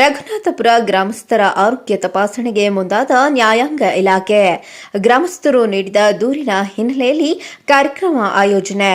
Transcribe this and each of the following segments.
ರಘುನಾಥಪುರ ಗ್ರಾಮಸ್ಥರ ಆರೋಗ್ಯ ತಪಾಸಣೆಗೆ ಮುಂದಾದ ನ್ಯಾಯಾಂಗ ಇಲಾಖೆ. ಗ್ರಾಮಸ್ಥರು ನೀಡಿದ ದೂರಿನ ಹಿನ್ನೆಲೆಯಲ್ಲಿ ಕಾರ್ಯಕ್ರಮ ಆಯೋಜನೆ.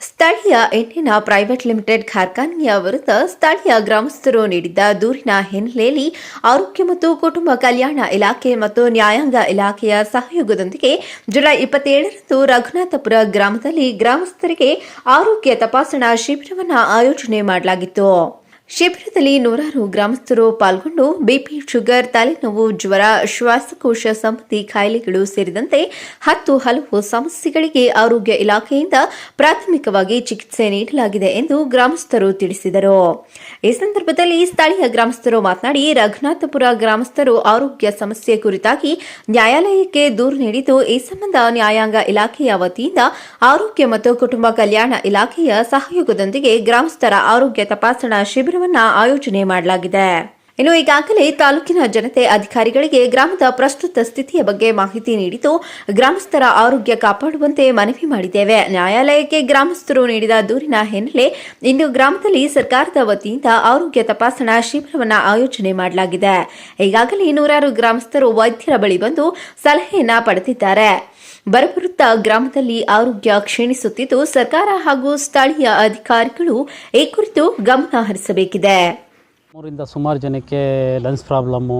ಸ್ಥಳೀಯ ಎಣ್ಣಿನ ಪ್ರೈವೇಟ್ ಲಿಮಿಟೆಡ್ ಕಾರ್ಖಾನೆಯ ವಿರುದ್ಧ ಸ್ಥಳೀಯ ಗ್ರಾಮಸ್ಥರು ನೀಡಿದ್ದ ದೂರಿನ ಹಿನ್ನೆಲೆಯಲ್ಲಿ ಆರೋಗ್ಯ ಮತ್ತು ಕುಟುಂಬ ಕಲ್ಯಾಣ ಇಲಾಖೆ ಮತ್ತು ನ್ಯಾಯಾಂಗ ಇಲಾಖೆಯ ಸಹಯೋಗದೊಂದಿಗೆ ಜುಲೈ ಇಪ್ಪತ್ತೇಳರಂದು ರಘುನಾಥಪುರ ಗ್ರಾಮದಲ್ಲಿ ಗ್ರಾಮಸ್ಥರಿಗೆ ಆರೋಗ್ಯ ತಪಾಸಣಾ ಶಿಬಿರವನ್ನು ಆಯೋಜನೆ ಮಾಡಲಾಗಿತ್ತು. ಶಿಬಿರದಲ್ಲಿ ನೂರಾರು ಗ್ರಾಮಸ್ಥರು ಪಾಲ್ಗೊಂಡು ಬಿಪಿ ಶುಗರ್, ತಲೆನೋವು, ಜ್ವರ, ಶ್ವಾಸಕೋಶ ಸಂಬಂಧಿ ಕಾಯಿಲೆಗಳು ಸೇರಿದಂತೆ ಹತ್ತು ಹಲವು ಸಮಸ್ಯೆಗಳಿಗೆ ಆರೋಗ್ಯ ಇಲಾಖೆಯಿಂದ ಪ್ರಾಥಮಿಕವಾಗಿ ಚಿಕಿತ್ಸೆ ನೀಡಲಾಗಿದೆ ಎಂದು ಗ್ರಾಮಸ್ಥರು ತಿಳಿಸಿದರು. ಈ ಸಂದರ್ಭದಲ್ಲಿ ಸ್ಥಳೀಯ ಗ್ರಾಮಸ್ಥರು ಮಾತನಾಡಿ, ರಘುನಾಥಪುರ ಗ್ರಾಮಸ್ಥರು ಆರೋಗ್ಯ ಸಮಸ್ಯೆ ಕುರಿತಾಗಿ ನ್ಯಾಯಾಲಯಕ್ಕೆ ದೂರು ನೀಡಿದ್ದು, ಈ ಸಂಬಂಧ ನ್ಯಾಯಾಂಗ ಇಲಾಖೆಯ ವತಿಯಿಂದ ಆರೋಗ್ಯ ಮತ್ತು ಕುಟುಂಬ ಕಲ್ಯಾಣ ಇಲಾಖೆಯ ಸಹಯೋಗದೊಂದಿಗೆ ಗ್ರಾಮಸ್ಥರ ಆರೋಗ್ಯ ತಪಾಸಣಾ ಶಿಬಿರವನ್ನು ಆಯೋಜನೆ ಮಾಡಲಾಗಿದೆ. ಇನ್ನು ಈಗಾಗಲೇ ತಾಲೂಕಿನ ಜನತೆ ಅಧಿಕಾರಿಗಳಿಗೆ ಗ್ರಾಮದ ಪ್ರಸ್ತುತ ಸ್ಥಿತಿಯ ಬಗ್ಗೆ ಮಾಹಿತಿ ನೀಡಿದ್ದು, ಗ್ರಾಮಸ್ಥರ ಆರೋಗ್ಯ ಕಾಪಾಡುವಂತೆ ಮನವಿ ಮಾಡಿದ್ದೇವೆ. ನ್ಯಾಯಾಲಯಕ್ಕೆ ಗ್ರಾಮಸ್ಥರು ನೀಡಿದ ದೂರಿನ ಹಿನ್ನೆಲೆ ಇಂದು ಗ್ರಾಮದಲ್ಲಿ ಸರ್ಕಾರದ ವತಿಯಿಂದ ಆರೋಗ್ಯ ತಪಾಸಣಾ ಶಿಬಿರವನ್ನು ಆಯೋಜನೆ ಮಾಡಲಾಗಿದೆ. ಈಗಾಗಲೇ ನೂರಾರು ಗ್ರಾಮಸ್ಥರು ವೈದ್ಯರ ಬಳಿ ಬಂದು ಸಲಹೆಯನ್ನ ಪಡೆದಿದ್ದಾರೆ. ಬರಬರುತ್ತಾ ಗ್ರಾಮದಲ್ಲಿ ಆರೋಗ್ಯ ಕ್ಷೀಣಿಸುತ್ತಿದ್ದು, ಸರ್ಕಾರ ಹಾಗೂ ಸ್ಥಳೀಯ ಅಧಿಕಾರಿಗಳು ಈ ಕುರಿತು ಗಮನ ಹರಿಸಬೇಕಿದೆ. ಮೂರಿಂದ ಸುಮಾರು ಜನಕ್ಕೆ ಲಂಗ್ಸ್ ಪ್ರಾಬ್ಲಮ್ಮು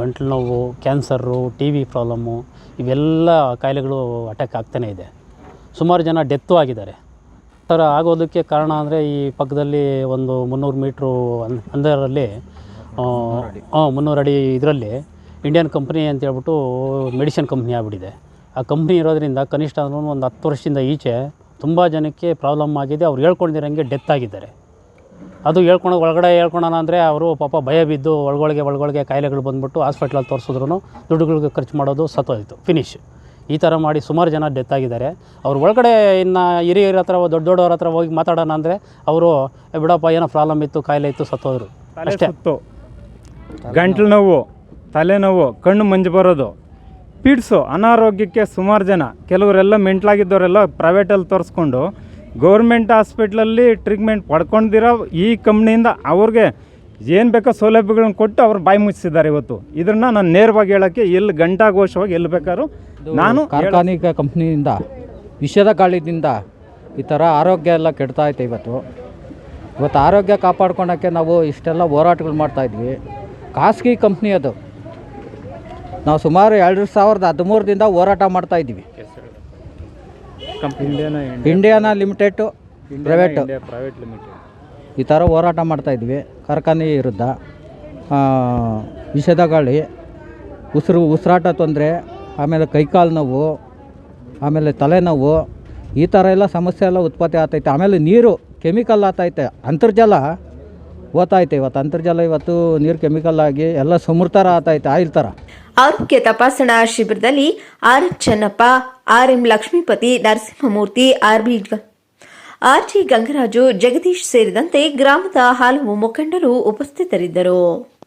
ಗಂಟ್ಲು ನೋವು ಕ್ಯಾನ್ಸರು ಟಿ ವಿ ಪ್ರಾಬ್ಲಮ್ಮು ಇವೆಲ್ಲ ಕಾಯಿಲೆಗಳು ಅಟ್ಯಾಕ್ ಆಗ್ತಾನೇ ಇದೆ. ಸುಮಾರು ಜನ ಡೆತ್ತು ಆಗಿದ್ದಾರೆ. ಥರ ಆಗೋದಕ್ಕೆ ಕಾರಣ ಅಂದರೆ ಈ ಪಕ್ಕದಲ್ಲಿ ಒಂದು ಮುನ್ನೂರು ಮೀಟ್ರು ಅಂದರಲ್ಲಿ ಮುನ್ನೂರು ಅಡಿ ಇದರಲ್ಲಿ ಇಂಡಿಯನ್ ಕಂಪ್ನಿ ಅಂತ ಹೇಳ್ಬಿಟ್ಟು ಮೆಡಿಸಿನ್ ಕಂಪ್ನಿ ಆಗಿಬಿಟ್ಟಿದೆ. ಆ ಕಂಪ್ನಿ ಇರೋದರಿಂದ ಕನಿಷ್ಠ ಅಂದ್ರೂ ಒಂದು ಹತ್ತು ವರ್ಷದಿಂದ ಈಚೆ ತುಂಬ ಜನಕ್ಕೆ ಪ್ರಾಬ್ಲಮ್ ಆಗಿದೆ. ಅವ್ರು ಹೇಳ್ಕೊಂಡಿರೋಂಗೆ ಡೆತ್ ಆಗಿದ್ದಾರೆ. ಅದು ಹೇಳ್ಕೊಂಡು ಒಳಗಡೆ ಹೇಳ್ಕೊಳೋಣ ಅಂದರೆ ಅವರು ಪಾಪ ಭಯ ಬಿದ್ದು ಒಳಗೊಳಗೆ ಒಳಗೊಳಗೆ ಕಾಯಿಲೆಗಳು ಬಂದುಬಿಟ್ಟು ಹಾಸ್ಪಿಟ್ಲಲ್ಲಿ ತೋರಿಸಿದ್ರು ದುಡ್ಡುಗಳಿಗೆ ಖರ್ಚು ಮಾಡೋದು ಸತ್ತೋಯ್ತು ಫಿನಿಶ್ ಈ ಥರ ಮಾಡಿ ಸುಮಾರು ಜನ ಡೆತ್ ಆಗಿದ್ದಾರೆ. ಅವ್ರು ಒಳಗಡೆ ಇನ್ನು ಹಿರಿಯರ ಹತ್ರ ದೊಡ್ಡ ದೊಡ್ಡವ್ರ ಹತ್ರ ಹೋಗಿ ಮಾತಾಡೋಣ ಅಂದರೆ ಅವರು ಬಿಡಪ್ಪ ಏನೋ ಪ್ರಾಬ್ಲಮ್ ಇತ್ತು ಕಾಯಿಲೆ ಇತ್ತು ಸತ್ತೋದ್ರು. ಅಷ್ಟೇ. ಗಂಟ್ಲು ನೋವು ತಲೆನೋವು ಕಣ್ಣು ಮಂಜು ಬರೋದು. ಪಿಡ್ಸು ಅನಾರೋಗ್ಯಕ್ಕೆ ಸುಮಾರು ಜನ. ಕೆಲವರೆಲ್ಲ ಮೆಂಟ್ಲಾಗಿದ್ದವರೆಲ್ಲ ಪ್ರೈವೇಟಲ್ಲಿ ತೋರಿಸ್ಕೊಂಡು ಗೌರ್ಮೆಂಟ್ ಹಾಸ್ಪಿಟ್ಲಲ್ಲಿ ಟ್ರೀಟ್ಮೆಂಟ್ ಪಡ್ಕೊಂಡಿರೋ ಈ ಕಂಪ್ನಿಯಿಂದ ಅವ್ರಿಗೆ ಏನು ಬೇಕೋ ಸೌಲಭ್ಯಗಳನ್ನ ಕೊಟ್ಟು ಅವ್ರು ಬಾಯಿ ಮುಚ್ಚಿಸಿದ್ದಾರೆ ಇವತ್ತು. ಇದನ್ನ ನಾನು ನೇರವಾಗಿ ಹೇಳೋಕ್ಕೆ ಎಲ್ಲಿ ಗಂಟಾಘೋಷವಾಗಿ ಎಲ್ಲಿ ಬೇಕಾದ್ರೂ ನಾನು ಕಾರ್ಖಾನಿಕ ಕಂಪ್ನಿಯಿಂದ ವಿಷದ ಗಾಳಿದಿಂದ ಈ ಥರ ಆರೋಗ್ಯ ಎಲ್ಲ ಕೆಡ್ತಾ ಐತೆ ಇವತ್ತು. ಇವತ್ತು ಆರೋಗ್ಯ ಕಾಪಾಡ್ಕೊಳಕ್ಕೆ ನಾವು ಇಷ್ಟೆಲ್ಲ ಹೋರಾಟಗಳು ಮಾಡ್ತಾಯಿದ್ವಿ ಖಾಸಗಿ ಕಂಪ್ನಿ ಅದು. ನಾವು ಸುಮಾರು ಎರಡು ಸಾವಿರದ ಹದಿಮೂರರಿಂದ ಹೋರಾಟ ಮಾಡ್ತಾಯಿದ್ವಿ Indian limited private private limited ಈ ಥರ ಹೋರಾಟ ಮಾಡ್ತಾಯಿದ್ವಿ ಕಾರ್ಖಾನೆ ವಿರುದ್ಧ ವಿಷದ ಗಾಳಿ ಉಸಿರು ಉಸಿರಾಟ ತೊಂದರೆ ಆಮೇಲೆ ಕೈಕಾಲು ನೋವು ಆಮೇಲೆ ತಲೆನೋವು ಈ ಥರ ಎಲ್ಲ ಸಮಸ್ಯೆ ಎಲ್ಲ ಉತ್ಪತ್ತಿ ಆಗ್ತೈತೆ. ಆಮೇಲೆ ನೀರು ಕೆಮಿಕಲ್ ಆಗ್ತೈತೆ. ಅಂತರ್ಜಲ ಓದ್ತೈತೆ ಇವತ್ತು. ಅಂತರ್ಜಲ ಇವತ್ತು ನೀರು ಕೆಮಿಕಲ್ ಆಗಿ ಎಲ್ಲ ಸಮೃತರ ಥರ ಆಯಿಲ್ ಥರ ಆರೋಗ್ಯ ತಪಾಸಣಾ ಶಿಬಿರದಲ್ಲಿ R H Channappa, R M Lakshmipathi, Narasimhamurthy, R B R G Gangaraju, Jagadish ಸೇರಿದಂತೆ ಗ್ರಾಮದ ಹಲವು ಮುಖಂಡರು ಉಪಸ್ಥಿತರಿದ್ದರು.